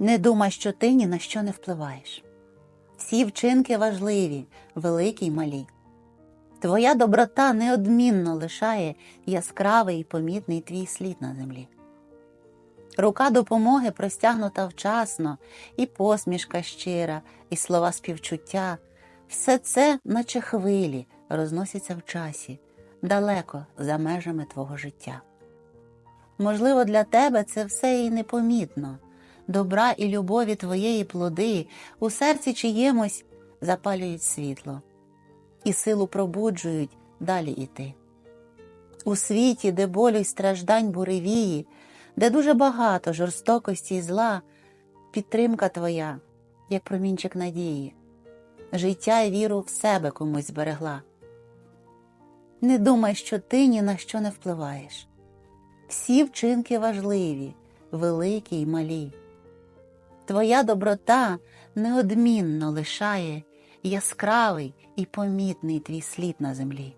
Не думай, що ти ні на що не впливаєш. Всі вчинки важливі, великі й малі. Твоя доброта неодмінно лишає яскравий і помітний твій слід на землі. Рука допомоги простягнута вчасно, і посмішка щира, і слова співчуття все це, наче хвилі, розносяться в часі, далеко за межами твого життя. Можливо, для тебе це все і непомітно. Добра і любові твоєї плоди у серці чиємусь запалюють світло і силу пробуджують далі іти. У світі, де болю й страждань буревії, де дуже багато жорстокості і зла, підтримка твоя, як промінчик надії, життя і віру в себе комусь зберегла. Не думай, що ти ні на що не впливаєш. Всі вчинки важливі, великі й малі. Твоя доброта неодмінно лишає яскравий і помітний твій слід на землі.